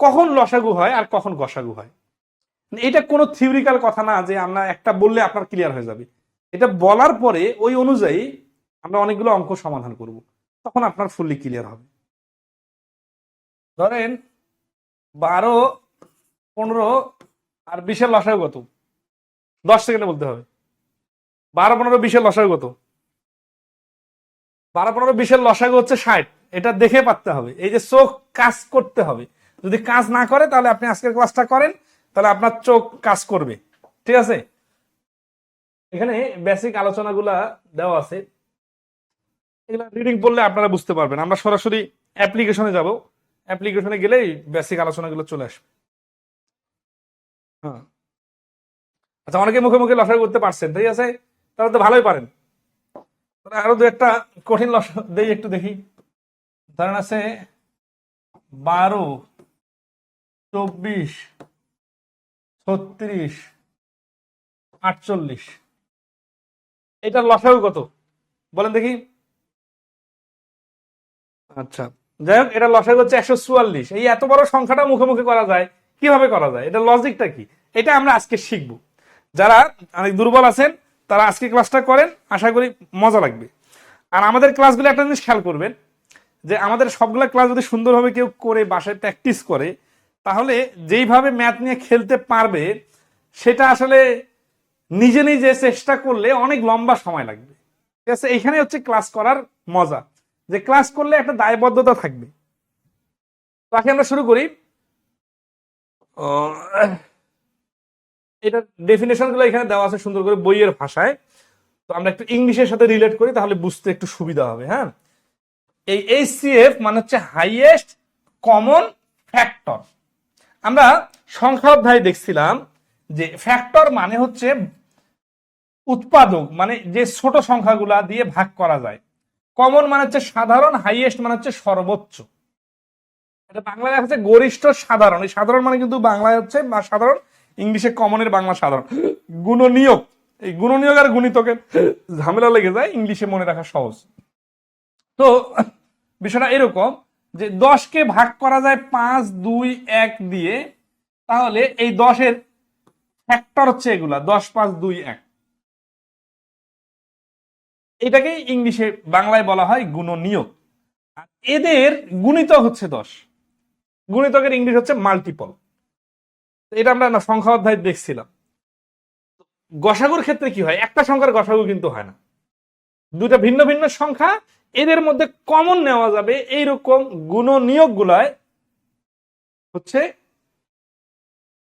কখন লসাগু হয় আর কখন গসাগু হয়। এটা কোনো থিওরিক্যাল কথা না যে আমরা একটা বললে আপনার ক্লিয়ার হয়ে যাবে। এটা বলার পরে ওই অনুযায়ী আমরা অনেকগুলো অঙ্ক সমাধান করব। তখন আপনার ফুললি ক্লিয়ার হবে। ধরেন বারো, পনেরো আর বিশের লসাগু কত? দশ সেকেন্ডে বলতে হবে। বারো, পনেরো, বিশের লসাগু কত? বারো, পনেরো, বিশের লসাগু হচ্ছে ষাট। এটা দেখে পারতে হবে। এই যে চোখ কাজ করতে হবে। যদি কাজ না করে, তাহলে আপনি আজকের ক্লাসটা করেন, তাহলে আপনার চোখ কাজ করবে। ঠিক আছে? এখানে বেসিক আলোচনাগুলা দেওয়া আছে। এগুলা রিডিং পড়লে আপনারা বুঝতে পারবেন। আমরা সরাসরি অ্যাপ্লিকেশনে যাব। অ্যাপ্লিকেশনে গেলেই বেসিক আলোচনাগুলো চলে আসবে। হ্যাঁ। আচ্ছা অনেকে মুখে মুখে লসাগু করতে পারছেন, ঠিক আছে? তাহলে তো ভালোই পারেন। আরও দু একটা কঠিন লস দেই একটু দেখি। ধরেন আছে বারো চব্বিশ ছত্রিশ আটচল্লিশ। এটার লসাগু কত? বলেন দেখি। আচ্ছা। যাই হোক এটা লসাগু হচ্ছে একশো চুয়াল্লিশ। এই এত বড় সংখ্যাটা মুখে মুখে করা যায় কীভাবে করা যায়? এটা লজিকটা কি? এটা আমরা আজকে শিখব। যারা অনেক দুর্বল আছেন তারা আজকে ক্লাসটা করেন আশা করি মজা লাগবে। আর আমাদের ক্লাসগুলো একটা জিনিস খেয়াল করবেন যে আমাদের সবগুলো ক্লাস যদি সুন্দরভাবে কেউ করে বাসায় প্র্যাকটিস করে তাহলে যেইভাবে ম্যাথ নিয়ে খেলতে পারবে, সেটা আসলে নিজে নিজে চেষ্টা করলে অনেক লম্বা সময় লাগবে। ঠিক আছে এইখানে হচ্ছে ক্লাস করার মজা, যে ক্লাস করলে একটা দায়বদ্ধতা থাকবে। তাকে আমরা শুরু করি। এটার ডেফিনেশনগুলো এখানে দেওয়া আছে সুন্দর করে বইয়ের ভাষায়। তো আমরা একটু ইংলিশের সাথে রিলেট করি, তাহলে বুঝতে একটু সুবিধা হবে হ্যাঁ? এই এইচসিএফ মানে হচ্ছে হাইয়েস্ট কমন ফ্যাক্টর আমরা সংখ্যা অধ্যায়ে দেখছিলাম যে ফ্যাক্টর মানে হচ্ছে উৎপাদক মানে যে ছোট সংখ্যাগুলা দিয়ে ভাগ করা যায়। কমন মানে হচ্ছে সাধারণ হাইয়েস্ট মানে হচ্ছে সর্বোচ্চ। এটা বাংলায় আছে গরিষ্ঠ সাধারণ। এই সাধারণ মানে কিন্তু বাংলায় হচ্ছে বা সাধারণ, ইংলিশে কমনের বাংলা সাধারণ। গুণনীয়ক। এই গুণনীয়ক আর গুণিতকের ঝামেলা লেগে যায়, ইংলিশে মনে রাখা সহজ। তো বিষয়টা এরকম যে দশকে ভাগ করা যায় পাঁচ, দুই, এক দিয়ে, তাহলে এই দশের ফ্যাক্টর হচ্ছে এগুলা, দশ, পাঁচ, দুই, এক। এটাকেই ইংলিশে, বাংলায় বলা হয় গুণনীয়ক। আর এদের গুণিতক হচ্ছে দশ। গুণিতকের ইংলিশ হচ্ছে মাল্টিপল এটা আমরা না সংখ্যা অধ্যায় দেখছিলাম। গসাগুর ক্ষেত্রে কি হয়? একটা সংখ্যার গসাগু কিন্তু হয় না। দুটা ভিন্ন ভিন্ন সংখ্যা এদের মধ্যে কমন নেওয়া যাবে এইরকম গুণনীয়ক গুলায় হচ্ছে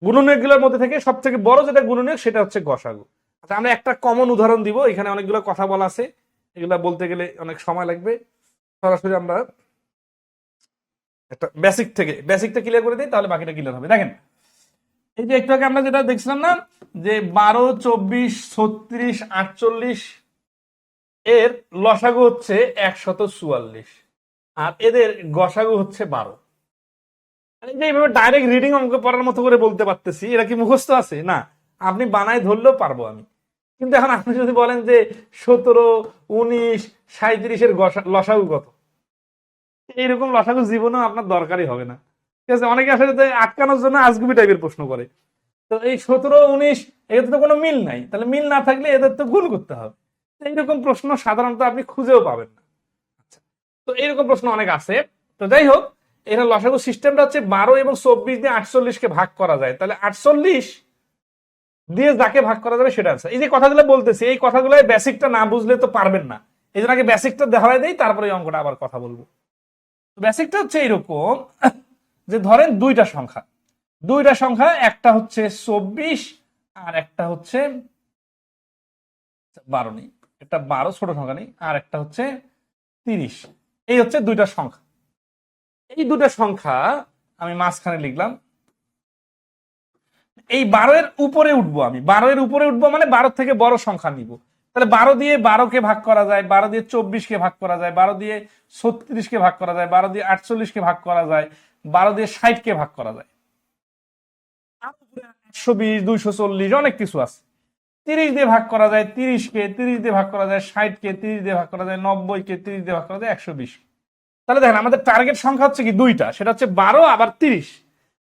গুণনীয়কগুলোর মধ্যে থেকে সব থেকে বড় যেটা গুণনীয়ক সেটা হচ্ছে গসাগু। আচ্ছা আমরা একটা কমন উদাহরণ দিব, এখানে অনেকগুলো কথা বলা আছে। এগুলা বলতে গেলে অনেক সময় লাগবে। সরাসরি আমরা একটা বেসিক থেকে বেসিকটা ক্লিয়ার করে দিই, তাহলে বাকিটা ক্লিয়ার হবে। দেখেন, এই যে একটু আগে আমরা যেটা দেখছিলাম না, যে বারো, চব্বিশ, ছত্রিশ, আটচল্লিশ এর লসাগু হচ্ছে একশত চুয়াল্লিশ আর এদের গসাগু হচ্ছে বারো। এই এইভাবে ডাইরেক্ট রিডিং অঙ্ক পড়ার মতো করে বলতে পারতেছি এটা কি মুখস্থ আছে? না, আপনি বানায় ধরলেও পারব আমি। কিন্তু এখন আপনি যদি বলেন যে সতেরো, উনিশ সাঁত্রিশের লসাগু কত? এইরকম লসাগু জীবনেও আপনার দরকারই হবে না। ঠিক আছে, অনেকে আসলে আটকানোর জন্য আজগুবি টাইপের প্রশ্ন করে। তো এই সতেরো, উনিশ, এদের তো কোনো মিল নাই। তাহলে মিল না থাকলে এদের তো গুণ করতে হবে। এইরকম প্রশ্ন সাধারণত আপনি খুঁজেও পাবেন না। আচ্ছা তো এইরকম প্রশ্ন অনেক আছে। তো যাই হোক এটা লসাগু সিস্টেমটা হচ্ছে বারো এবং চব্বিশ দিয়ে আটচল্লিশকে ভাগ করা যায়। তাহলে আটচল্লিশ দিয়ে যাকে ভাগ করা যাবে সেটা আছে এই যে কথাগুলো বলতেছি, এই কথাগুলো বেসিকটা না বুঝলে তো পারবেন না। এই জন্য আগে বেসিকটা দেখাই দেই, তারপরে এই অঙ্কটা আবার কথা বলব। বেসিকটা হচ্ছে এইরকম যে ধরেন দুইটা সংখ্যা। দুইটা সংখ্যা, একটা হচ্ছে চব্বিশ আর একটা হচ্ছে বারো নেই একটা বারো, ছোট সংখ্যা নেই, আর একটা হচ্ছে তিরিশ। এই হচ্ছে দুইটা সংখ্যা। এই দুটা সংখ্যা আমি মাঝখানে লিখলাম। এই বারো এর উপরে উঠবো আমি। বারো এর উপরে উঠবো মানে বারো থেকে বড় সংখ্যা নিব। তাহলে বারো দিয়ে বারোকে ভাগ করা যায়, বারো দিয়ে চব্বিশকে ভাগ করা যায়, বারো দিয়ে ছত্রিশকে ভাগ করা যায়, বারো দিয়ে আটচল্লিশকে ভাগ করা যায়, বারো দিয়ে ষাটকে ভাগ করা যায়। একশো বিশ, দুইশো চল্লিশ, অনেক কিছু আছে। তিরিশ দিয়ে ভাগ করা যায় তিরিশকে, তিরিশ দিয়ে ভাগ করা যায় ষাটকে, তিরিশ দিয়ে ভাগ করা যায় নব্বইকে, তিরিশ দিয়ে ভাগ করা যায় একশো বিশ। তাহলে দেখেন, আমাদের টার্গেট সংখ্যা হচ্ছে কি দুইটা, সেটা হচ্ছে বারো, আবার তিরিশ।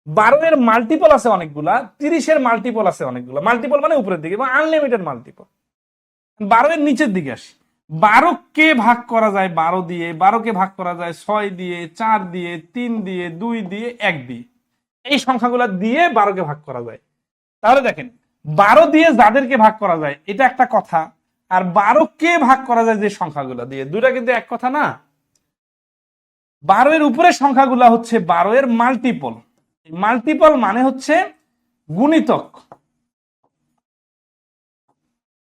বারো এর মাল্টিপল আছে অনেকগুলা তিরিশের মাল্টিপল আছে অনেকগুলা। মাল্টিপল মানে উপরের দিকে, এবং আনলিমিটেড মাল্টিপল বারো এর নিচের দিকে আসি। বারো কে ভাগ করা যায় বারো দিয়ে, বারো কে ভাগ করা যায় ছয় দিয়ে, চার দিয়ে, তিন দিয়ে, দুই দিয়ে, এক দিয়ে। এই সংখ্যাগুলো দিয়ে বারোকে ভাগ করা যায়। তাহলে দেখেন বারো দিয়ে যাদেরকে ভাগ করা যায়, এটা একটা কথা। আর বারো কে ভাগ করা যায় যে সংখ্যাগুলো দিয়ে? দুটা কিন্তু এক কথা না। বারো এর উপরের সংখ্যাগুলো হচ্ছে বারো এর মাল্টিপল মাল্টিপল মানে হচ্ছে গুণিতক।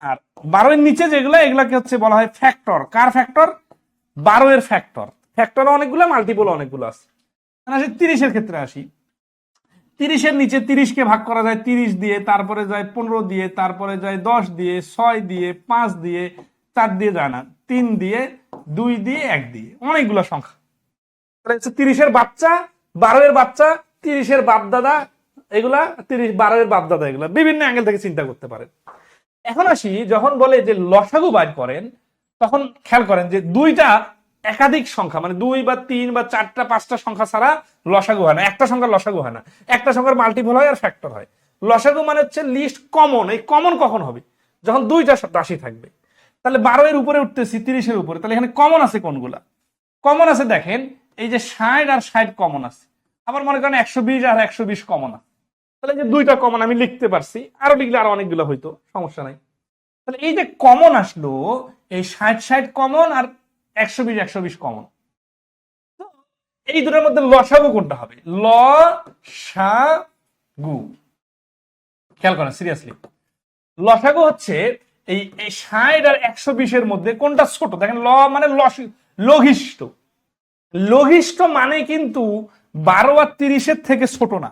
আর বারো এর নিচে যেগুলো, এগুলাকে হচ্ছে বলা হয় ফ্যাক্টর কার ফ্যাক্টর বারো এর ফ্যাক্টর ফ্যাক্টর অনেকগুলো মাল্টিপল অনেকগুলো আছে। তিরিশের ক্ষেত্রে আসি। তিরিশের নিচে তিরিশকে ভাগ করা যায় তিরিশ দিয়ে, তারপরে যায় পনেরো দিয়ে, তারপরে যায় দশ দিয়ে, ছয় দিয়ে, পাঁচ দিয়ে, চার দিয়ে যায় না। তিন দিয়ে, দুই দিয়ে, এক দিয়ে। অনেকগুলো সংখ্যা। তিরিশের বাচ্চা বারো এর বাচ্চা, তিরিশের বাপ দাদা এগুলা তিরিশ বারো এর বাপ দাদা এগুলা। বিভিন্ন অ্যাঙ্গেল থেকে চিন্তা করতে পারেন। এখন আসি, যখন বলে যে লসাগু বাইর করেন, তখন খেয়াল করেন যে দুইটা একাধিক সংখ্যা মানে দুই বা তিন বা চারটা, পাঁচটা সংখ্যা ছাড়া লসাগু হয় না। একটা সংখ্যার লসাগু হয় না। একটা সংখ্যার মাল্টিপল হয় আর ফ্যাক্টর হয়। লসাগু মানে হচ্ছে লিস্ট কমন এই কমন কখন হবে? যখন দুইটা রাশি থাকবে। তাহলে বারো এর উপরে উঠতেছি তিরিশের উপরে। তাহলে এখানে কমন আছে কোনগুলা? কমন আছে দেখেন, এই যে ষাট আর ষাট কমন আছে। আবার মনে করেন একশো বিশ আর একশো বিশ কমন আছে। তাহলে যে দুইটা কমন আমি লিখতে পারছি। আরও লিখলে আরও অনেকগুলো হইতো, সমস্যা নাই। তাহলে এই যে কমন আসলো, এই ষাট ষাট কমন আর একশো বিশ একশো বিশ কমন এই দুটোর মধ্যে লসাগু কোনটা হবে? ল, সা, গু। খেয়াল করেন সিরিয়াসলি লসাগু হচ্ছে এই ষাট আর একশো বিশের মধ্যে কোনটা ছোট? দেখেন, ল মানে লঘিষ্ঠ। লঘিষ্ঠ মানে কিন্তু বারো আর তিরিশের থেকে ছোট না।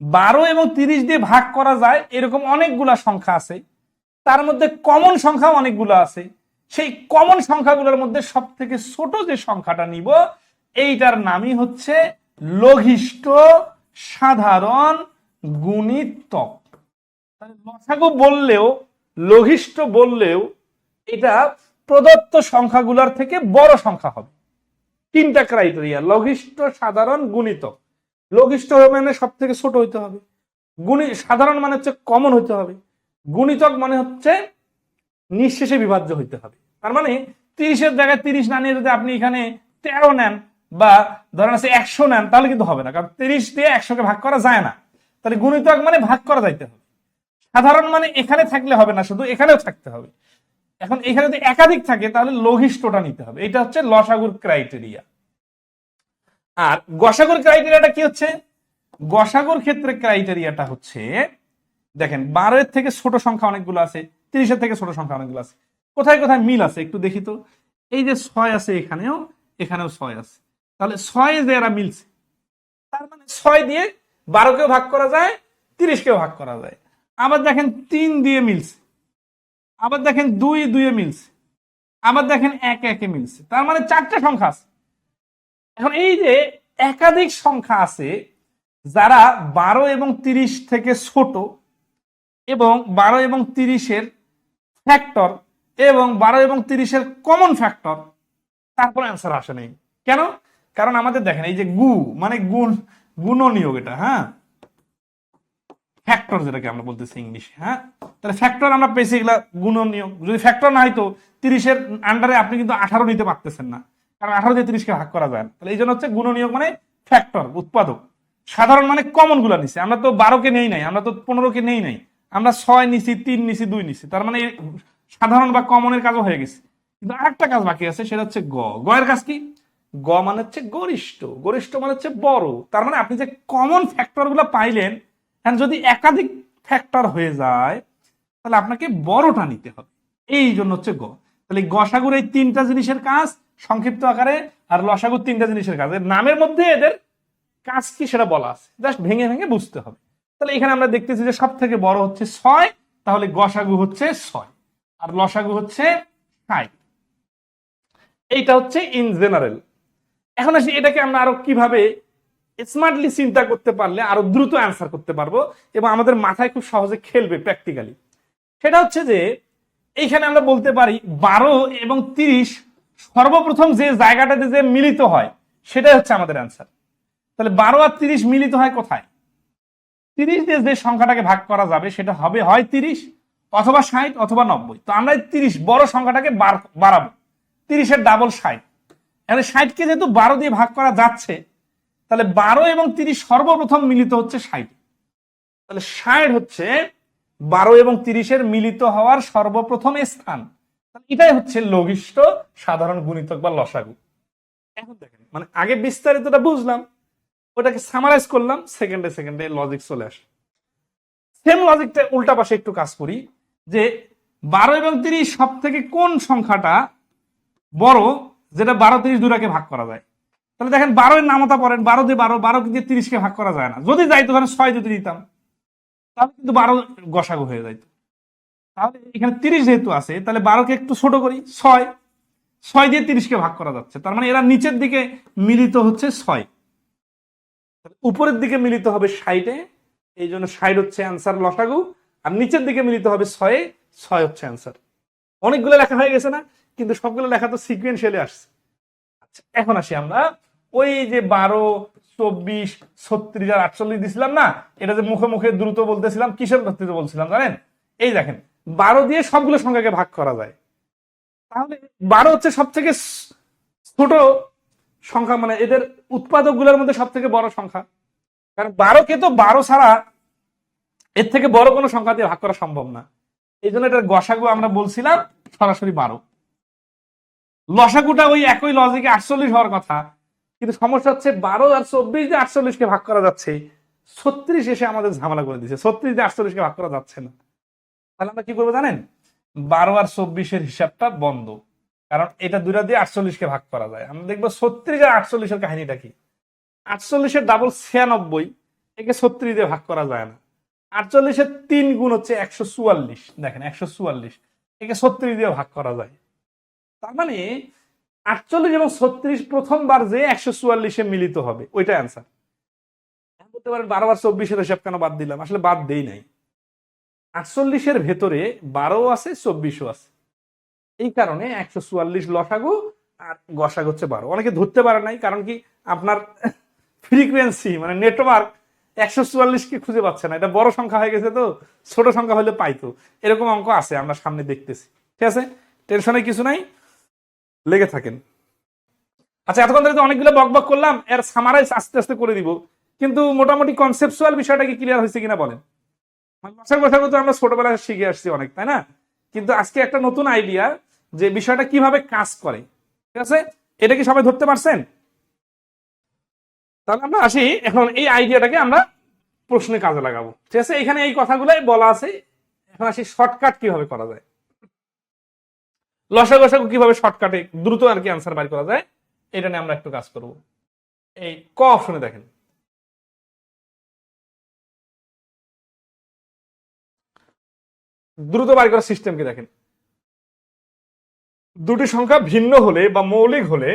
বারো এবং তিরিশ দিয়ে ভাগ করা যায়, এরকম অনেকগুলা সংখ্যা আছে। তার মধ্যে কমন সংখ্যা অনেকগুলো আছে। সেই কমন সংখ্যাগুলোর মধ্যে সব থেকে ছোট যে সংখ্যাটা নিব, এইটার নামই হচ্ছে লঘিষ্ঠ সাধারণ গুণিতক। লসাগু বললেও, লঘিষ্ঠ বললেও এটা প্রদত্ত সংখ্যাগুলোর থেকে বড় সংখ্যা হবে। তিনটা ক্রাইটেরিয়া লঘিষ্ঠ, সাধারণ, গুণিতক। লঘিষ্ঠ মানে সব থেকে ছোট হইতে হবে। গুণী, সাধারণ মানে হচ্ছে কমন হইতে হবে। গুণিতক মানে হচ্ছে নিঃশেষে বিভাজ্য হইতে হবে। তার মানে তিরিশের জায়গায় তিরিশ না নিয়ে যদি আপনি এখানে তেরো নেন বা ধরেন আছে একশো নেন, তাহলে কিন্তু হবে না। কারণ তিরিশ দিয়ে একশোকে ভাগ করা যায় না। তাহলে গুণিতক মানে ভাগ করা যাইতে হবে। সাধারণ মানে এখানে থাকলে হবে না, শুধু এখানেও থাকতে হবে। এখন এখানে যদি একাধিক থাকে, তাহলে লঘিষ্ঠটা নিতে হবে। এটা হচ্ছে লসাগুর ক্রাইটেরিয়া। আর গসাগুর ক্রাইটেরিয়াটা কি হচ্ছে? গসাগুর ক্ষেত্রে ক্রাইটেরিয়াটা হচ্ছে, দেখেন বারোয়ের থেকে ছোট সংখ্যা অনেকগুলো আছে। তিরিশের থেকে ছোট সংখ্যা অনেকগুলো আছে। কোথায় কোথায় মিল আছে একটু দেখি তো। এই যে ছয় আছে এখানেও এখানেও ছয় আছে। তাহলে ছয় যে এরা মিলছে, তার মানে ছয় দিয়ে বারোকেও ভাগ করা যায়, তিরিশকেও ভাগ করা যায়। আবার দেখেন তিন দিয়ে মিলছে। আবার দেখেন দুই দুইয়ে মিলছে। আবার দেখেন এক একে মিলছে। তার মানে চারটে সংখ্যা আছে। এখন এই যে একাধিক সংখ্যা আছে, যারা বারো এবং তিরিশ থেকে ছোট এবং বারো এবং তিরিশের ফ্যাক্টর এবং বারো এবং তিরিশের কমন ফ্যাক্টর তারপর অ্যান্সার আসে নেই। কেন? কারণ আমাদের দেখেন, এই যে গু মানে গুণ গুণনীয়োগ এটা হ্যাঁ? ফ্যাক্টর যেটাকে আমরা বলতেছি ইংলিশে হ্যাঁ? তাহলে ফ্যাক্টর আমরা পেয়েছি এগুলা গুণনীয়োগ যদি ফ্যাক্টর না হয়তো তিরিশের আন্ডারে আপনি কিন্তু আঠারো নিতে পারতেছেন না। কারণ আঠারো দিয়ে তিরিশকে ভাগ করা যায় তাহলে এই জন্য হচ্ছে গুণনীয়োগ মানে ফ্যাক্টর উৎপাদক। সাধারণ মানে কমনগুলা নিছি। আমরা তো বারোকে নেই নাই, আমরা তো পনেরোকে নেই নাই। আমরা ছয় নিছি, তিন নিছি, দুই নিছি। তার মানে সাধারণ বা কমনের কাজও হয়ে গেছে। কিন্তু আরেকটা কাজ বাকি আছে, সেটা হচ্ছে গ। গয়ের কাজ কি? গ মানে হচ্ছে গরিষ্ঠ। গরিষ্ঠ মানে হচ্ছে বড়। তার মানে আপনি যে কমন ফ্যাক্টরগুলো পাইলেন যদি একাধিক ফ্যাক্টর হয়ে যায়, তাহলে আপনাকে বড়টা নিতে হবে। এই জন্য হচ্ছে গ। তাহলে গসাগুর এই তিনটা জিনিসের কাজ, সংক্ষিপ্ত আকারে, আর লসাগুর তিনটা জিনিসের কাজ। এর নামের মধ্যে এদের কাজ কি সেটা বলা আছে। জাস্ট ভেঙে ভেঙে বুঝতে হবে। তাহলে এখানে আমরা দেখতেছি যে সব থেকে বড় হচ্ছে ছয়, তাহলে গসাগু হচ্ছে ছয়, আর লসাগু হচ্ছে ষাট। এইটা হচ্ছে ইন জেনারেল এখন আসি এটাকে আমরা আরও কীভাবে স্মার্টলি চিন্তা করতে পারলে আরও দ্রুত অ্যান্সার করতে পারব, এবং আমাদের মাথায় খুব সহজে খেলবে প্র্যাকটিক্যালি সেটা হচ্ছে যে, এইখানে আমরা বলতে পারি বারো এবং তিরিশ সর্বপ্রথম যে জায়গাটাতে যে মিলিত হয়, সেটাই হচ্ছে আমাদের অ্যান্সার তাহলে বারো আর তিরিশ মিলিত হয় কোথায়? তিরিশ দিয়ে যে সংখ্যাটাকে ভাগ করা যাবে, সেটা হবে হয় তিরিশ অথবা ষাট অথবা নব্বই। তো আমরা তিরিশ বড় সংখ্যাটাকে বাড়াবো। তিরিশের ডাবল ষাট। এখানে ষাটকে যেহেতু বারো দিয়ে ভাগ করা যাচ্ছে, তাহলে বারো এবং তিরিশ সর্বপ্রথম মিলিত হচ্ছে ষাট। তাহলে ষাট হচ্ছে বারো এবং তিরিশের মিলিত হওয়ার সর্বপ্রথম স্থান। এটাই হচ্ছে লঘিষ্ঠ সাধারণ গুণিতক বা লসাগু। এখন দেখেন মানে আগে বিস্তারিতটা বুঝলাম ওটাকে সামারাইজ করলাম সেকেন্ডে সেকেন্ডে লজিক চলে আসে সেম লজিকটা উল্টা পাশে একটু কাজ করি, যে বারো এবং তিরিশ সব থেকে কোন সংখ্যাটা বড়, যেটা বারো, তিরিশ দুটাকে ভাগ করা যায়? তাহলে দেখেন বারো এর নামতা পড়েন, বারো দিয়ে বারো বারো দিয়ে তিরিশকে ভাগ করা যায় না। যদি যাইতো তাহলে ছয় যদি দিতাম, তাহলে কিন্তু বারো গসাগু হয়ে যাইতো। তাহলে এখানে তিরিশ যেহেতু আছে, তাহলে বারোকে একটু ছোট করি, ছয়। ছয় দিয়ে তিরিশকে ভাগ করা যাচ্ছে। তার মানে এরা নিচের দিকে মিলিত হচ্ছে ছয়। উপরের দিকে মিলিত হবে ষাটে, এই জন্য ষাট হচ্ছে অ্যান্সার লসাগু, আর নিচের দিকে মিলিত হবে ছয়ে, ছয় হচ্ছে অ্যান্সার অনেকগুলো লেখা হয়ে গেছে না, কিন্তু সবগুলো লেখা তো সিকুয়েন্সিয়ালি আসছে। আচ্ছা এখন আসি আমরা। ওই যে বারো, চব্বিশ, ছত্রিশ আর আটচল্লিশ দিছিলাম না, এটা যে মুখে মুখে দ্রুত বলতেছিলাম, কিসের ভিত্তিতে বলছিলাম জানেন? এই দেখেন, বারো দিয়ে সবগুলো সংখ্যাকে ভাগ করা যায়। তাহলে বারো হচ্ছে সব থেকে ছোট সংখ্যা মানে এদের উৎপাদকগুলোর মধ্যে সব থেকে বড় সংখ্যা। কারণ বারোকে তো বারো ছাড়া এর থেকে বড় কোনো সংখ্যা দিয়ে ভাগ করা সম্ভব না। এই জন্য এটার গসাগু আমরা বলছিলাম সরাসরি বারো। লসাগুটা ওই একই লজিকে আটচল্লিশ হওয়ার কথা, কিন্তু সমস্যা হচ্ছে বারো আর চব্বিশ দিয়ে আটচল্লিশকে ভাগ করা যাচ্ছে, ছত্রিশ এসে আমাদের ঝামেলা করে দিচ্ছে, ছত্রিশ দিয়ে আটচল্লিশকে ভাগ করা যাচ্ছে না। তাহলে আমরা কি করব জানেন? বারো আর চব্বিশের হিসাবটা বন্ধ। কারণ এটা দুইটা দিয়ে আটচল্লিশকে ভাগ করা যায়। আমরা দেখব ছত্রিশ আর আটচল্লিশের কাহিনীটা কি? আটচল্লিশের ডাবল ছিয়ানব্বই, একে ছত্রিশ দিয়ে ভাগ করা যায় না। আটচল্লিশের তিন গুণ হচ্ছে একশো চুয়াল্লিশ। দেখেন, একশো চুয়াল্লিশ, একে ছত্রিশ দিয়ে ভাগ করা যায়। তার মানে আটচল্লিশ এবং ছত্রিশ প্রথমবার যে একশো চুয়াল্লিশে মিলিত হবে ওইটা অ্যান্সার বলতে পারেন বারো বার চব্বিশের হিসাব কেন বাদ দিলাম? আসলে বাদ দেই নাই। আটচল্লিশের ভেতরে বারো আছে, চব্বিশও আছে। এই কারণে একশো চুয়াল্লিশ লসাগু আর গসাগু হচ্ছে বারো। অনেকে ধরতে পারে নাই, কারণ কি আপনার ফ্রিকুয়েন্সি মানে নেটওয়ার্ক একশো চুয়াল্লিশকে খুঁজে পাচ্ছে না। এটা বড় সংখ্যা হয়ে গেছে তো, ছোট সংখ্যা হলে পাইতো। এরকম অঙ্ক আছে, আমরা সামনে দেখতেছি। ঠিক আছে? টেনশনে কিছু নাই, লেগে থাকেন। আচ্ছা এতক্ষণ ধরে তো অনেকগুলো বক বক করলাম, এর সামারাইজ আস্তে আস্তে করে দিব। কিন্তু মোটামুটি কনসেপচুয়াল বিষয়টা কি ক্লিয়ার হয়েছে কিনা বলেন। মানে ভাষার কথা তো আমরা ছোটবেলায় শিখে আসছি অনেক, তাই না? কিন্তু আজকে একটা নতুন আইডিয়া যে বিষয়টা কীভাবে কাজ করে, ঠিক আছে? এটা কি সবাই ধরতে পারছেন? তাহলে আমরা আসি, এখন এই আইডিয়াটাকে আমরা প্রশ্নে কাজে লাগাবো। ঠিক আছে? এখানে এই কথাগুলাই বলা আছে। এখন আসি শর্টকাট কীভাবে করা যায়? লসা গসাগু কীভাবে শর্টকাটে দ্রুত আর কি আনসার বাড়ি করা যায়, এটা নিয়ে আমরা একটু কাজ করব। এই ক অপশনে দেখেন। দ্রুত বাড়ি করার সিস্টেম কি দেখেন? দুটি সংখ্যা ভিন্ন হলে বা মৌলিক হলে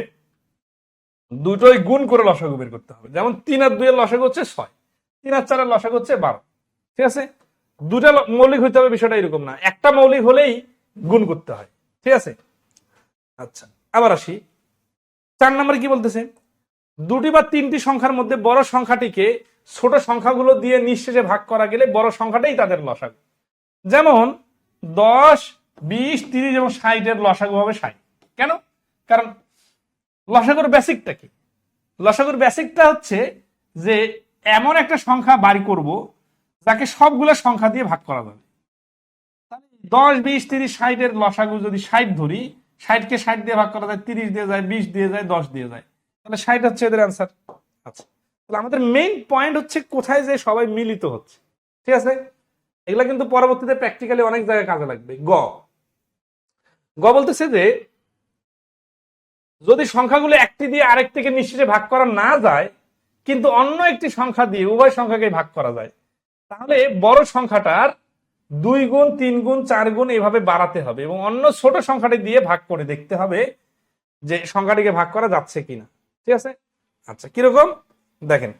দুটোই গুণ করে লসাগু বের করতে হবে। যেমন তিন আর দুইয়ের লসাগু হচ্ছে ছয়, তিন আর চারের লসাগু হচ্ছে বারো। ঠিক আছে? দুটা মৌলিক হইতে হবে, বিষয়টা এরকম না। একটা মৌলিক হলেই গুণ করতে হয়। ঠিক আছে? আচ্ছা আবার আসি। চার নম্বরে কি বলতেছে? দুটি বা তিনটি সংখ্যার মধ্যে বড় সংখ্যাটিকে ছোট সংখ্যাগুলো দিয়ে নিঃশেষে ভাগ করা গেলে বড় সংখ্যাটাই তাদের লসাগু। যেমন দশ বিশ, তিরিশ এবং ষাটের লসাগু হবে ষাট। কেন? কারণ লসাগুর বেসিকটা কি? লসাগুর বেসিকটা হচ্ছে যে এমন একটা সংখ্যা বাড়ি করব যাকে সবগুলো সংখ্যা দিয়ে ভাগ করা যাবে। দশ, বিশ, তিরিশ, ষাটের লসাগু যদি ষাট ধরি, ষাটকে ষাট দিয়ে ভাগ করা যায়, তিরিশ দিয়ে যায়, বিশ দিয়ে যায়, দশ দিয়ে যায়। তাহলে ষাট হচ্ছে এদের অ্যান্সার আচ্ছা। তাহলে আমাদের মেইন পয়েন্ট হচ্ছে কোথায় যে সবাই মিলিত হচ্ছে। ঠিক আছে? এগুলা কিন্তু পরবর্তীতে প্র্যাকটিক্যালি অনেক জায়গায় কাজে লাগবে। গ। গ বলতেছে যে, যদি সংখ্যাগুলো একটি দিয়ে আরেকটিকে নিশ্চিতে ভাগ করা না যায়, কিন্তু অন্য একটি সংখ্যা দিয়ে উভয় সংখ্যাকে ভাগ করা যায়, তাহলে বড় সংখ্যাটার দুই গুণ, তিন গুণ, চার গুণ এভাবে বাড়াতে হবে এবং অন্য ছোট সংখ্যাটি দিয়ে ভাগ করে দেখতে হবে যে সংখ্যাটিকে ভাগ করা যাচ্ছে কিনা। ঠিক আছে? আচ্ছা কীরকম? দেখেন,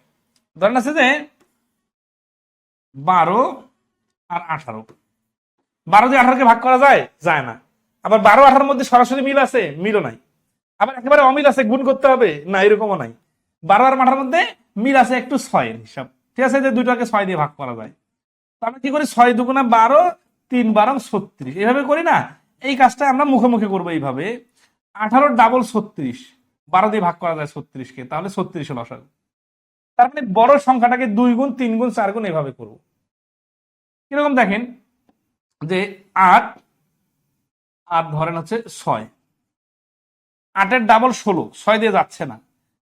ধরেন আছে যে বারো আর আঠারো। বারো দিয়ে আঠারোকে ভাগ করা যায়? যায় না। আবার বারো আঠার মধ্যে সরাসরি মিল আছে? মিলও নাই। আবার একেবারে অমিল আছে, গুণ করতে হবে? না, এরকমও নাই। বারো আর আঠারোর মধ্যে মিল আছে একটু ছয়ের হিসাব। ঠিক আছে, যে দুইটাকে ছয় দিয়ে ভাগ করা যায়। তো আমরা কি করি? ছয় দুগুণা বারো, তিন বারো ছত্রিশ। এইভাবে করি না? এই কাজটা আমরা মুখে মুখে করব এইভাবে। আঠারো ডাবল ছত্রিশ। বারো দিয়ে ভাগ করা যায় ছত্রিশকে। তাহলে ছত্রিশে লসাগু তার মানে বড় সংখ্যাটাকে দুই গুণ, তিন গুণ, চার গুণ এইভাবে করব। কীরকম দেখেন? যে আট আর ধরেন হচ্ছে ছয়। আটের ডাবল ষোলো, ছয় দিয়ে যাচ্ছে না।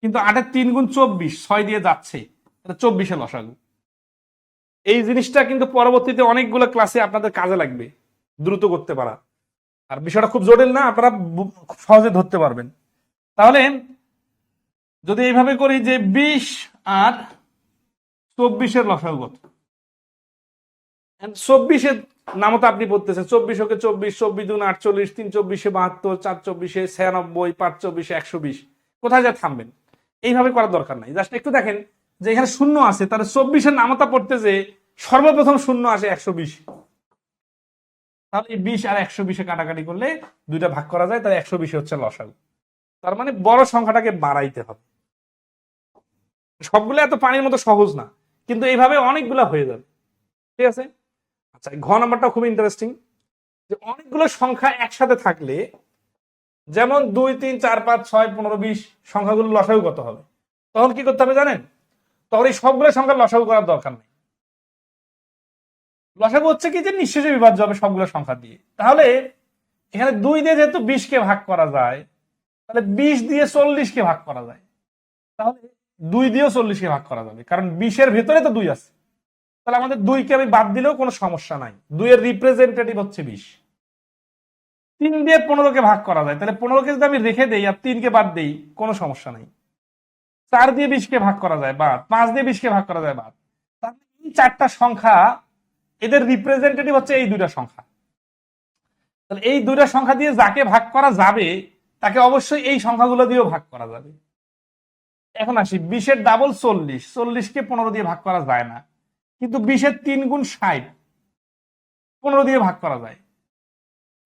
কিন্তু আটের তিন গুণ চব্বিশ, ছয় দিয়ে যাচ্ছে। চব্বিশে লসাগু। এই জিনিসটা কিন্তু পরবর্তীতে অনেকগুলো ক্লাসে আপনাদের কাজে লাগবে। দ্রুত করতে পারা। আর বিষয়টা খুব জটিল না, আপনারা খুব সহজে ধরতে পারবেন। তাহলে যদি এইভাবে করি যে বিশ আর চব্বিশের লসাগু কত? চব্বিশের নামও তো আপনি পড়তেছেন চব্বিশ ওকে চব্বিশ চব্বিশ দুন আটচল্লিশ, তিন চব্বিশে বাহাত্তর, চার চব্বিশে ছিয়ানব্বই, পাঁচ চব্বিশে একশো বিশ। কোথায় যা থামবেন? এইভাবে করার দরকার নাই। জাস্ট একটু দেখেন যে এখানে শূন্য আছে, তাহলে চব্বিশের নামতা পড়তেছে সর্বপ্রথম শূন্য আসে একশো বিশ। তাহলে এই বিশ আর একশো বিশে কাটাকাটি করলে দুইটা ভাগ করা যায়, তাহলে একশো বিশে হচ্ছে লসাগু। তার মানে বড় সংখ্যাটাকে বাড়াইতে হবে। সবগুলো এত পানির মতো সহজ না, কিন্তু এইভাবে অনেকগুলো হয়ে যাবে। ঠিক আছে? আচ্ছা ঘ নাম্বারটা খুব ইন্টারেস্টিং যে অনেকগুলো সংখ্যা একসাথে থাকলে, যেমন দুই, তিন, চার, পাঁচ, ছয়, পনেরো, বিশ সংখ্যাগুলো লসাগু কত হবে। তখন কি করতে হবে জানেন? তখন এই সবগুলো সংখ্যা লসাগু করার দরকার নেই। লসাগু হচ্ছে কি যে নিঃশেষে বিভাজ্য হবে সবগুলো সংখ্যা দিয়ে। তাহলে এখানে দুই দিয়ে যেহেতু বিশকে ভাগ করা যায়, তাহলে বিশ দিয়ে চল্লিশকে ভাগ করা যায়। তাহলে দুই দিয়েও চল্লিশকে ভাগ করা যাবে, কারণ বিশের ভেতরে তো দুই আছে। তাহলে আমাদের দুইকে আমি বাদ দিলেও কোনো সমস্যা নাই। দুইয়ের রিপ্রেজেন্টেটিভ হচ্ছে বিশ। তিন দিয়ে পনেরোকে ভাগ করা যায়। তাহলে পনেরোকে যদি আমি রেখে দেই আর তিনকে বাদ দেই, কোনো সমস্যা নাই। চার দিয়ে বিশকে ভাগ করা যায় বাদ, পাঁচ দিয়ে বিশকে ভাগ করা যায় বাদ। তাহলে এই চারটা সংখ্যা, এদের রিপ্রেজেন্টেটিভ হচ্ছে এই দুইটা সংখ্যা। তাহলে এই দুইটা সংখ্যা দিয়ে যাকে ভাগ করা যাবে, তাকে অবশ্যই এই সংখ্যাগুলো দিয়েও ভাগ করা যাবে। এখন আসি, বিশের ডাবল চল্লিশ। চল্লিশকে পনেরো দিয়ে ভাগ করা যায় না। কিন্তু বিশের তিন গুণ ষাট, পনেরো দিয়ে ভাগ করা যায়।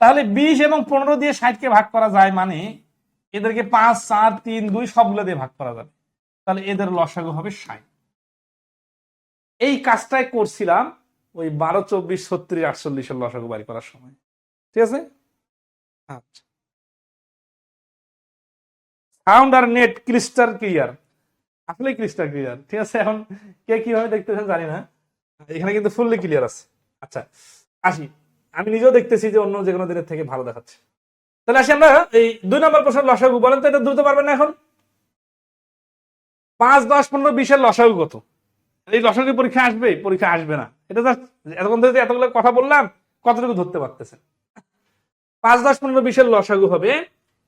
তাহলে বিশ এবং পনেরো দিয়ে ষাটকে ভাগ করা যায় মানে এদেরকে পাঁচ, চার, তিন, দুই সবগুলো দিয়ে ভাগ করা যাবে। তাহলে এদের লসাগু হবে ষাট। এই কাজটাই করছিলাম ওই বারো, চব্বিশ, ছত্রিশ, আটচল্লিশের লসাগু বাড়ি করার সময়। ঠিক আছে? আচ্ছা। সাউন্ড আর নেট ক্রিস্টাল ক্লিয়ার আসলে ক্রিস্টাল ক্লিয়ার ঠিক আছে? এখন কে কীভাবে দেখতেছেন জানি না। এখানে কিন্তু ফুললি ক্লিয়ার আছে। আচ্ছা আসি। আমি নিজেও দেখতেছি যে অন্য যে কোনো দিনের থেকে ভালো দেখাচ্ছে। তাহলে আসি আমরা, এই দুই নম্বর প্রশ্ন লসাগু বলেন তো, এটা দ্রুত পারবেন না এখন? পাঁচ, দশ, পনেরো, বিশের লসাগু কত? এই লসাগু পরীক্ষা আসবে পরীক্ষা আসবে না। এটা জাস্ট এতক্ষণ ধরে এতগুলো কথা বললাম, কতটুকু ধরতে পারতেছেন? পাঁচ, দশ, পনেরো, বিশের লসাগু হবে,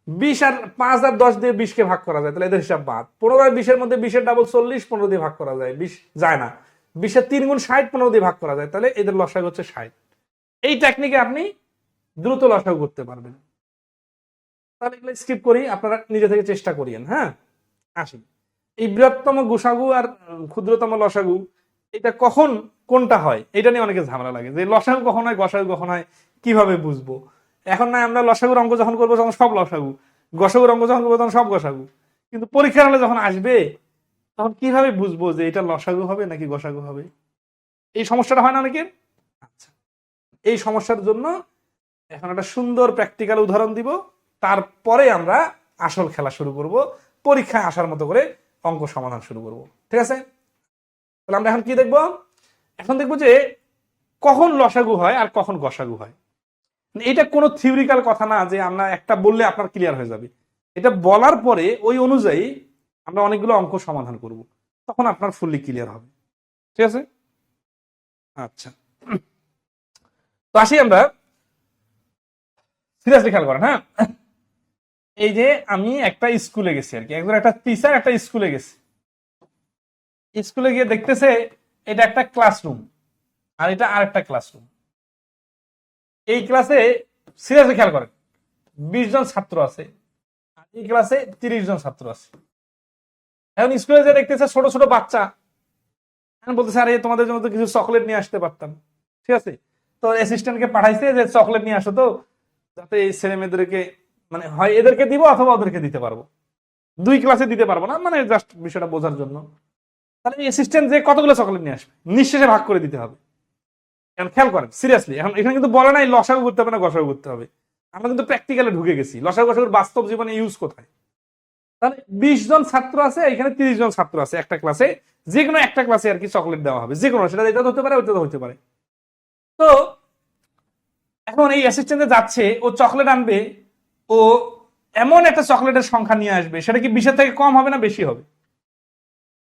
বিশ আর পাঁচ আর দশ দিয়ে বিশকে ভাগ করা যায়, তাহলে এদের হিসাব বাদ। পনেরো আর বিশের মধ্যে বিশের ডাবল চল্লিশ, পনেরো দিয়ে ভাগ করা যায়, বিশ যায় না। বিশের তিন গুণ ষাট পনেরো দিয়ে ভাগ করা যায়, তাহলে এদের লসাগু হচ্ছে ষাট। এই টেকনিকে আপনি দ্রুত লসাগু করতে পারবেন। তাহলে এগুলো স্কিপ করি, আপনারা নিজে থেকে চেষ্টা করিয়েন হ্যাঁ? আসি। এই বৃহত্তম গোসাগু আর ক্ষুদ্রতম লসাগু, এটা কখন, কোনটা হয়, এটা নিয়ে অনেকে ঝামেলা লাগে। যে লসাগু কখন হয়, গসাগু কখন হয়, কীভাবে বুঝব? এখন না, আমরা লসাগুর অঙ্ক যখন করব, তখন সব লসাগু। গসাগুর অঙ্ক যখন করব, তখন সব গসাগু। কিন্তু পরীক্ষার হলে যখন আসবে তখন কীভাবে বুঝব যে এটা লসাগু হবে নাকি গসাগু হবে? এই সমস্যাটা হয় না অনেকের? আচ্ছা। এই সমস্যার জন্য এখন একটা সুন্দর প্র্যাকটিক্যাল উদাহরণ দিব। তারপরে আমরা আসল খেলা শুরু করব। পরীক্ষায় আসার মতো করে অঙ্ক সমাধান শুরু করব। ঠিক আছে? তাহলে আমরা এখন কি দেখব? এখন দেখব যে কখন লসাগু হয় আর কখন গসাগু হয়। এটা কোনো থিওরিক্যাল কথা না যে আমরা একটা বললে আপনার ক্লিয়ার হয়ে যাবে। এটা বলার পরে ওই অনুযায়ী আমরা অনেকগুলো অঙ্ক সমাধান করব। তখন আপনার ফুললি ক্লিয়ার হবে। ঠিক আছে? আচ্ছা। তো আসি আমরা। সিরিয়াসলি খেয়াল করেন হ্যাঁ? এই যে আমি একটা স্কুলে গেছি আর কি, একজন একটা টিচার একটা স্কুলে গেছে। স্কুলে গিয়ে দেখতেছে এটা একটা ক্লাসরুম আর এটা আর একটা ক্লাসরুম এই ক্লাসে সিরিয়াসলি খেয়াল করেন, বিশ জন ছাত্র আছে আর এই ক্লাসে তিরিশ জন ছাত্র আছে। এখন স্কুলে যে দেখতেছে ছোট ছোট বাচ্চা, এখন বলতেছে, আরে, তোমাদের জন্য তো কিছু চকলেট নিয়ে আসতে পারতাম। ঠিক আছে? তো অ্যাসিস্ট্যান্টকে পাঠাইছে যে চকলেট নিয়ে আসো তো, যাতে এই ছেলে মেয়েদেরকে মানে হয় এদেরকে দিব অথবা ওদেরকে দিতে পারব। দুই ক্লাসে দিতে পারব না মানে জাস্ট বিষয়টা বোঝার জন্য। তাহলে অ্যাসিস্ট্যান্ট যে কতগুলো চকলেট নিয়ে আসবে? নিঃশেষে ভাগ করে দিতে হবে। এখন খেয়াল করেন সিরিয়াসলি এখন এখানে কিন্তু বলে নাই, লসাগু করতে হবে না, গসাগু করতে হবে। আমরা কিন্তু প্র্যাকটিক্যালে ঢুকে গেছি। লসাগু গসাগুর বাস্তব জীবনে ইউজ কোথায়? তাহলে বিশ জন ছাত্র আছে, এখানে তিরিশ জন ছাত্র আছে একটা ক্লাসে যে কোনো একটা ক্লাসে আর কি চকলেট দেওয়া হবে যে কোনো সেটা এটা হতে পারে, ওইটা হতে পারে। তো, এখন এই অ্যাসিস্ট্যান্টে যাচ্ছে, ও চকলেট আনবে, ও এমন একটা চকলেটের সংখ্যা নিয়ে আসবে, সেটা কি বিশের থেকে কম হবে না বেশি হবে?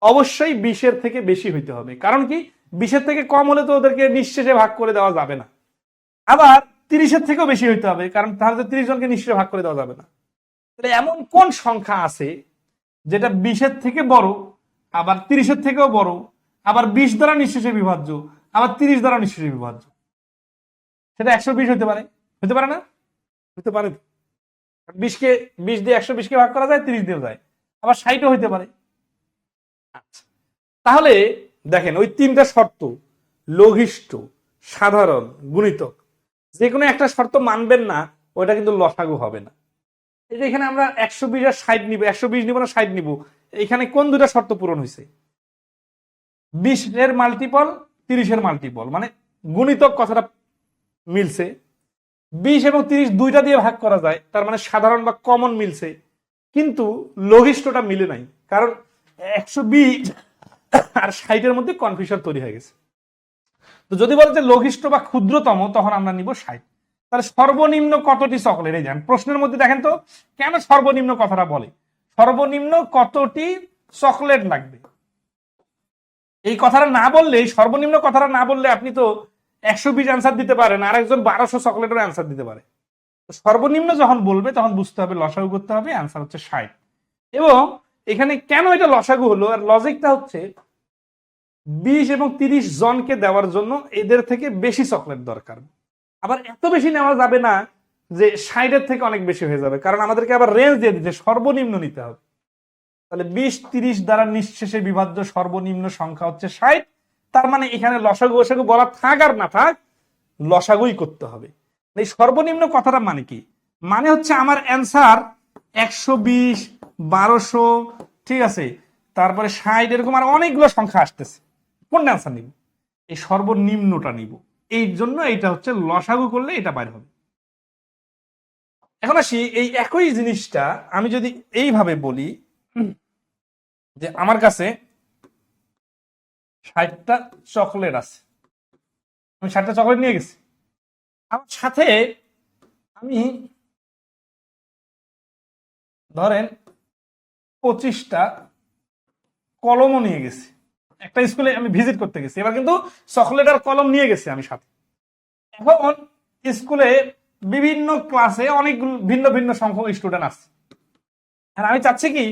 অবশ্যই বিশের থেকে বেশি হইতে হবে, কারণ কি বিশের থেকে কম হলে তো ওদেরকে নিঃশেষে ভাগ করে দেওয়া যাবে না। আবার তিরিশের থেকেও বেশি হইতে হবে, কারণ তাহলে তো তিরিশ জনকে নিঃশেষে ভাগ করে দেওয়া যাবে না। তাহলে এমন কোন সংখ্যা আছে যেটা বিশের থেকে বড়, আবার তিরিশের থেকেও বড়, আবার বিশ দ্বারা নিঃশেষে বিভাজ্য, আবার তিরিশ দ্বারা নিঃশেষে বিভাজ্য? সেটা একশো বিশ হতে পারে। হতে পারে না? হতে পারে। বিশকে, বিশ দিয়ে একশো বিশকে ভাগ করা যায়, তিরিশ দিয়ে যায়। আবার ষাটও হইতে পারে। আচ্ছা। তাহলে দেখেন, ওই তিনটা শর্ত, লঘিষ্ঠ, সাধারণ, গুণিতক, যে কোনো একটা শর্ত মানবেন না, ওটা কিন্তু লসাগু হবে না। এই যে এখানে আমরা একশো বিশ আর ষাট নিব, একশো বিশ নিব না ষাট নিব। এখানে কোন দুটা শর্ত পূরণ হয়েছে? বিশের মাল্টিপল তিরিশের মাল্টিপল মানে গুণিতক কথাটা মিলছে। বিশ এবং তিরিশ দুইটা দিয়ে ভাগ করা যায়, তার মানে সাধারণ বা কমন মিলছে। কিন্তু লঘিষ্ঠটা মিলে নাই, কারণ একশো বিশ আর ষাটের মধ্যে কনফিউশন তৈরি হয়ে গেছে। তো যদি বলে যে লঘিষ্ঠ বা ক্ষুদ্রতম, তখন আমরা নিব ষাট। তাহলে সর্বনিম্ন কতটি চকলেট এই যান প্রশ্নের মধ্যে দেখেন তো, কেন সর্বনিম্ন কথাটা বলে? সর্বনিম্ন কতটি চকলেট লাগবে? এই কথাটা না বললে সর্বনিম্ন কথাটা না বললে আপনি তো একশো বিশ অ্যান্সার দিতে পারেন আর একজন বারোশো চকলেটের অ্যান্সার দিতে পারে। সর্বনিম্ন যখন বলবে, তখন বুঝতে হবে, লসাগু করতে হবে অ্যান্সার হচ্ছে ষাট। এবং এখানে কেন এটা লসাগু হলো? আর লজিকটা হচ্ছে, বিশ এবং তিরিশ জনকে দেওয়ার জন্য এদের থেকে বেশি চকলেট দরকার। আবার এত বেশি নেওয়া যাবে না যে ষাটের থেকে অনেক বেশি হয়ে যাবে। কারণ আমাদেরকে আবার রেঞ্জ দিয়ে দিচ্ছে সর্বনিম্ন নিতে হবে। তাহলে বিশ তিরিশ দ্বারা নিঃশেষে বিভাজ্য সর্বনিম্ন সংখ্যা হচ্ছে ষাট। তার মানে এখানে লসাগু ওসাগু বলা থাক আর না থাক, লসাগুই করতে হবে। এই সর্বনিম্ন কথাটা মানে কি? মানে হচ্ছে আমার অ্যান্সার একশো বিশ, বারোশো, ঠিক আছে? তারপরে ষাট, এরকম আর অনেকগুলো সংখ্যা আসতেছে। কোনটা অ্যান্সার নিব? এই সর্বনিম্নটা নিব। এই জন্য এটা হচ্ছে লসাগু করলে এটা বাইর হবে। এখন আসি এই একই জিনিসটা আমি যদি এইভাবে বলি যে আমার কাছে ষাটটা চকলেট আছে। আমি ষাটটা চকলেট নিয়ে গেছি। আমার সাথে আমি ধরেন পঁচিশটা কলমও নিয়ে গেছি। একটা স্কুলে আমি ভিজিট করতে গেছি। এবার কিন্তু চকলেট আর কলম নিয়ে গেছি আমি সাথে। এখন স্কুলে বিভিন্ন ক্লাসে অনেক ভিন্ন ভিন্ন সংখ্যক স্টুডেন্ট আছে আর আমি চাচ্ছি কি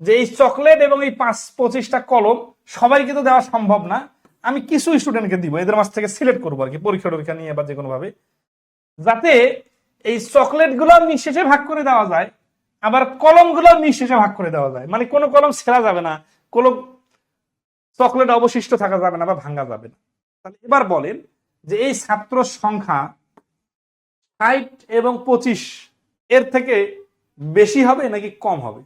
যে এই চকলেট এবং এই পাঁচ পঁচিশটা কলম সবাইকে তো দেওয়া সম্ভব না। আমি কিছু স্টুডেন্টকে দিব, এদের মাঝ থেকে সিলেক্ট করব আর কি, পরীক্ষা টরীক্ষা নিয়ে বা যে কোনো ভাবে যাতে এই চকলেটগুলো নিঃশেষে ভাগ করে দেওয়া যায়, আবার কলমগুলো নিঃশেষে ভাগ করে দেওয়া যায়। মানে কোনো কলম ছেঁড়া যাবে না, কোনো চকলেট অবশিষ্ট থাকা যাবে না বা ভাঙা যাবে না। তাহলে এবার বলেন যে এই ছাত্র সংখ্যা ষাট এবং পঁচিশ এর থেকে বেশি হবে নাকি কম হবে?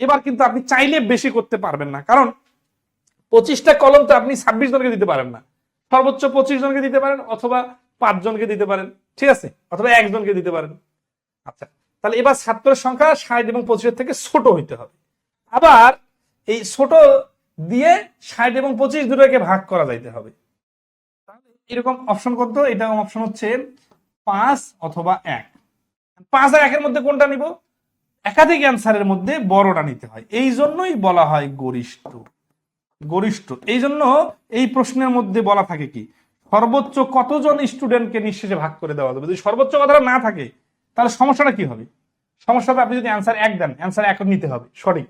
এবার কিন্তু আপনি চাইলে বেশি করতে পারবেন না, কারণ পঁচিশটা কলম তো আপনি ছাব্বিশ জনকে দিতে পারেন না। সর্বোচ্চ পঁচিশ জনকে দিতে পারেন অথবা পাঁচ জনকে দিতে পারেন, ঠিক আছে? অথবা একজনকে দিতে পারেন। আচ্ছা তাহলে এবার ছাত্রের সংখ্যা ষাট এবং পঁচিশের থেকে ছোট হইতে হবে। আবার এই ছোট দিয়ে ষাট এবং পঁচিশ দুটোকে ভাগ করা যাইতে হবে। এরকম অপশন করতো এটা অপশন হচ্ছে পাঁচ অথবা এক। পাঁচ আর একের মধ্যে কোনটা নিব? একাধিক অ্যান্সারের মধ্যে বড়টা নিতে হয়। এই জন্যই বলা হয় গরিষ্ঠ। গরিষ্ঠ। এই জন্য এই প্রশ্নের মধ্যে বলা থাকে কি? সর্বোচ্চ কতজন স্টুডেন্টকে নিঃশেষে ভাগ করে দেওয়া যাবে? যদি সর্বোচ্চ কথাটা না থাকে, তাহলে সমস্যাটা কি হবে? সমস্যাটা আপনি যদি অ্যান্সার এক দেন অ্যান্সার এক নিতে হবে। সঠিক।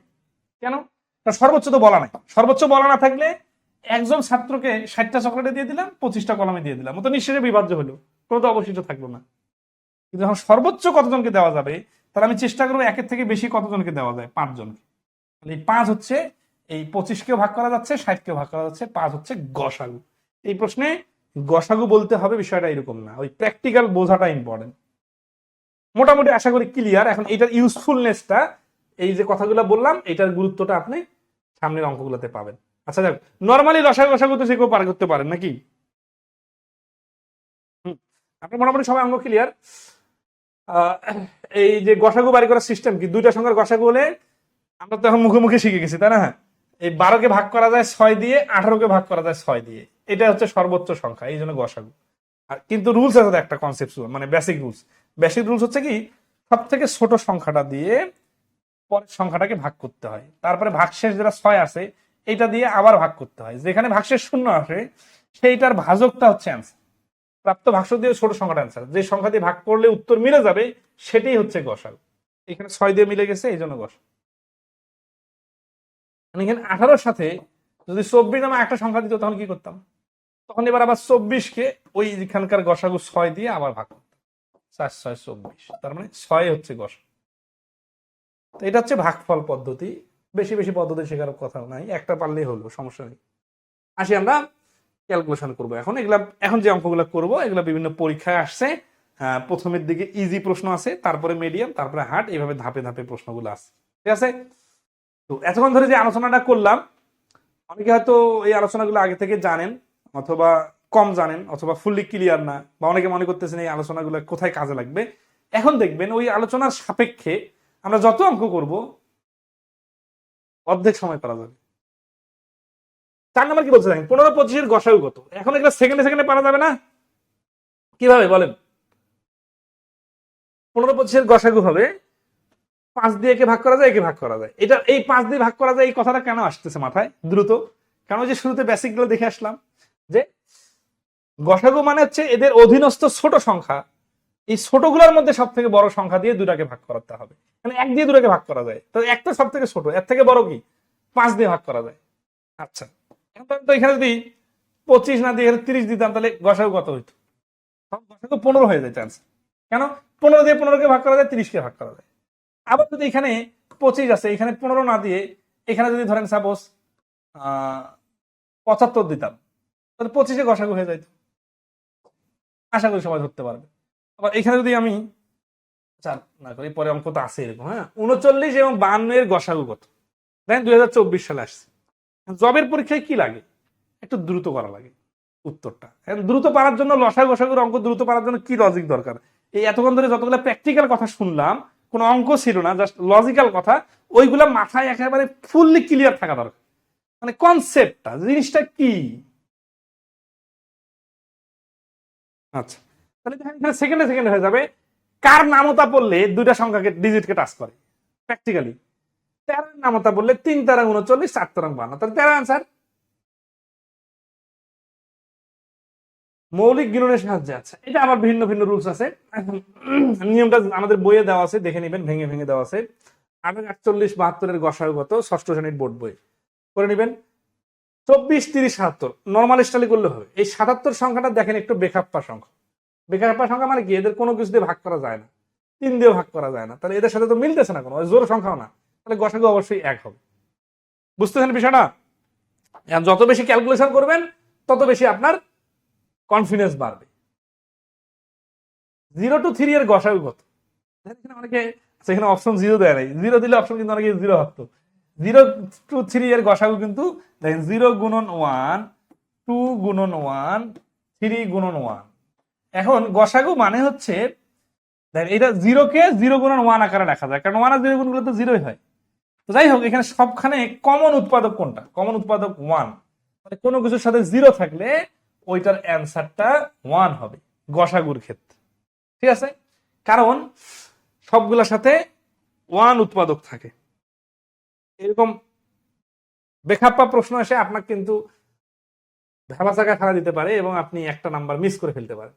কেন? সর্বোচ্চ তো বলা নাই। সর্বোচ্চ বলা না থাকলে একজন ছাত্রকে ষাটটা চকলেটে দিয়ে দিলাম, পঁচিশটা কলমে দিয়ে দিলাম। ও তো নিঃশেষে বিভাজ্য হলো, কোনো তো অবশিষ্ট থাকল না। কিন্তু যখন সর্বোচ্চ কতজনকে দেওয়া যাবে, তাহলে আমি চেষ্টা করব একের থেকে বেশি কতজনকে দেওয়া যায়, পাঁচজনকে। এই পাঁচ হচ্ছে, এই পঁচিশকেও ভাগ করা যাচ্ছে, ষাটকেও ভাগ করা যাচ্ছে, পাঁচ হচ্ছে গসাগু। এই প্রশ্নে গসাগু বলতে হবে, বিষয়টা এরকম না। ওই প্র্যাকটিক্যাল বোঝাটা ইম্পর্টেন্ট মোটামুটি আশা করি ক্লিয়ার এখন এটার ইউজফুলনেসটা এই যে কথাগুলো বললাম, এটার গুরুত্বটা আপনি সামনের অঙ্কগুলোতে পাবেন। আচ্ছা যাক নর্মালি লসাগু গসাগু তো সে কেউ পার করতে পারেন নাকি? আপনার মোটামুটি সবাই অঙ্ক ক্লিয়ার এই যে গসাগু বাড়ি করার সিস্টেম কি? দুইটা সংখ্যার গসাগু হলে আমরা তো এখন মুখে মুখে শিখে গেছি, তাই না? এই বারোকে ভাগ করা যায় ছয় দিয়ে, আঠারোকে ভাগ করা যায় ছয় দিয়ে। এটা হচ্ছে সর্বোচ্চ সংখ্যা, এই জন্য গসাগু। আর কিন্তু রুলস আছে একটা কনসেপ্ট মানে বেসিক রুলস বেসিক রুলস হচ্ছে কি? সব থেকে ছোট সংখ্যাটা দিয়ে পরের সংখ্যাটাকে ভাগ করতে হয়। তারপরে ভাগশেষ যেটা ছয় আছে এটা দিয়ে আবার ভাগ করতে হয়। যেখানে ভাগশেষ শূন্য আসে, সেইটার ভাজকটা হচ্ছে অ্যান্সার প্রাপ্ত ভাগশ দিয়ে ছোট সংখ্যাটা অ্যান্সার যে সংখ্যা দিয়ে ভাগ করলে উত্তর মিলে যাবে, সেটাই হচ্ছে গসাগু। এখানে ছয় দিয়ে মিলে গেছে এই জন্য গসা মানে এখানে আঠারোর সাথে যদি চব্বিশ নামে একটা সংখ্যা দিত, তখন কি করতাম? তখন এবার আবার চব্বিশকে ওই এখানকার গসাগু ছয় দিয়ে আবার ভাগ করতাম। চার, ছয়, চব্বিশ। তার মানে ছয় হচ্ছে গসা তো এটা হচ্ছে ভাগফল পদ্ধতি। বেশি বেশি পদ্ধতি শেখার কথা নাই। একটা পারলেই হলো সমস্যা নেই। আসি আমরা ক্যালকুলেশন করব এখন। এগুলা এখন যে অঙ্কগুলো করব এগুলো বিভিন্ন পরীক্ষায় আসছে। আহ, প্রথমের দিকে ইজি প্রশ্ন আছে তারপরে মিডিয়াম তারপরে হার্ড এইভাবে ধাপে ধাপে প্রশ্নগুলো আছে। ঠিক আছে? তো এতক্ষণ ধরে যে আলোচনাটা করলাম অনেকে হয়তো এই আলোচনাগুলো আগে থেকে জানেন অথবা কম জানেন অথবা ফুললি ক্লিয়ার না বা অনেকে মনে করতেছেন এই আলোচনাগুলো কোথায় কাজে লাগবে। এখন দেখবেন ওই আলোচনার সাপেক্ষে আমরা যত অঙ্ক করব, অর্ধেক সময় পারা যাবে। চার নম্বর কি বলছে দেখেন? পনেরো পঁচিশের গসাগু কত? এখন এগুলো সেকেন্ডে সেকেন্ডে পারা যাবে না? কীভাবে? বলেন। পনেরো পঁচিশের গসাগু হবে, পাঁচ দিয়ে একে ভাগ করা যায়, একে ভাগ করা যায়। এটা এই পাঁচ দিয়ে ভাগ করা যায়, এই কথাটা কেন আসতেছে মাথায়? দ্রুত। কারণ যে শুরুতে বেসিকগুলো দেখে আসলাম, যে গসাগু মানে হচ্ছে এদের অধীনস্থ ছোট সংখ্যা এই ছোটগুলোর মধ্যে সব থেকে বড় সংখ্যা দিয়ে দুটাকে ভাগ করাতে হবে। মানে এক দিয়ে দুটাকে ভাগ করা যায়। তো একটা সব থেকে ছোট, এর থেকে বড় কি? পাঁচ দিয়ে ভাগ করা যায়। আচ্ছা এখন তো- তো এখানে যদি পঁচিশ না দিয়ে তিরিশ দিতাম, তাহলে গসাগু কত হইতো? তখন গসাগু পনেরো হয়ে যায় চান্স কেন? পনেরো দিয়ে পনেরোকে ভাগ করা যায়, তিরিশকে ভাগ করা যায়। আবার যদি এখানে পঁচিশ আছে এখানে পনেরো না দিয়ে এখানে যদি ধরেন সাপোজ পঁচাত্তর দিতাম, তাহলে পঁচিশে গসাগু হয়ে যাইতো। আশা করি সবাই ধরতে পারবে। আবার এখানে যদি আমি চার না করি পরে অঙ্ক তো আছে এরকম হ্যাঁ? উনচল্লিশ এবং বান্ন এর গসাগু কত? দেখেন দুই হাজার চব্বিশ সালে আসছে। জবের পরীক্ষায় কি লাগে? একটু দ্রুত করা লাগে উত্তরটা। দ্রুত পারার জন্য লসা গসাগুর অঙ্ক দ্রুত পারার জন্য কি লজিক দরকার? এই এতক্ষণ ধরে যতগুলো প্র্যাকটিক্যাল কথা শুনলাম, কোনো অঙ্ক ছিল না জাস্ট লজিক্যাল কথা, ওইগুলা মাথায় একেবারে ফুললি ক্লিয়ার থাকা দরকার। মানে কনসেপ্টটা জিনিসটা কি? আচ্ছা। তাহলে দেখেন এখানে সেকেন্ডে সেকেন্ডে হয়ে যাবে। কার নামতা পড়লে দুইটা সংখ্যাকে ডিজিটকে টাচ করে? প্র্যাকটিক্যালি তেরো নামতা বললে তিন তেরো উনচল্লিশ চার তেরো বান্ন। তাহলে তেরো অ্যান্সার মৌলিক গিলনের সাহায্যে আছে এটা আবার ভিন্ন ভিন্ন রুলস আছে। নিয়মটা আমাদের বইয়ে দেওয়া আছে, দেখে নেবেন, ভেঙে ভেঙে দেওয়া আছে। আবেগ আটচল্লিশ বাহাত্তরের গসাগত ষষ্ঠ শ্রেণির বোর্ড বই। করে নেবেন। চব্বিশ, তিরিশ, সাতাত্তর। নর্মাল স্টাইলে করলে হবে। এই সাতাত্তর সংখ্যাটা দেখেন একটু বেখাপ্পা সংখ্যা। বেখাপ্পা সংখ্যা মানে কি? এদের কোনো কিছু দিয়ে ভাগ করা যায় না। তিন দিয়ে ভাগ করা যায় না। তাহলে এদের সাথে তো মিলতেছে না কোনো। জোর সংখ্যাও না। তাহলে গসাগু অবশ্যই এক হবে। বুঝতেছেন বিষয়টা? যত বেশি ক্যালকুলেশন করবেন, তত বেশি আপনার কনফিডেন্স বাড়বে। জিরো টু থ্রি এর গসাগু কত? অনেকে এখানে অপশন জিরো দেয় নাই। জিরো দিলে অপশন কিন্তু অনেকে জিরো ভাবতো। জিরো টু থ্রি এর গসাগু কিন্তু দেখেন জিরো গুণন ওয়ান টু গুণন ওয়ান থ্রি গুণন ওয়ান এখন গসাগু মানে হচ্ছে এটা জিরোকে জিরো গুণন ওয়ান আকারে লেখা যায়, কারণ ওয়ান আর জিরো গুণগুলো তো জিরোই হয়। তো যাই হোক, এখানে সবখানে কমন উৎপাদক কোনটা? কমন উৎপাদক ওয়ান মানে কোনো কিছুর সাথে জিরো থাকলে ওইটার অ্যান্সারটা ওয়ান হবে, গসাগুর ক্ষেত্রে। ঠিক আছে? কারণ সবগুলোর সাথে ওয়ান উৎপাদক থাকে। এরকম বেখাপ্পা প্রশ্ন এসে আপনাকে কিন্তু ভেলা চাকা খেলা দিতে পারে এবং আপনি একটা নাম্বার মিস করে ফেলতে পারেন।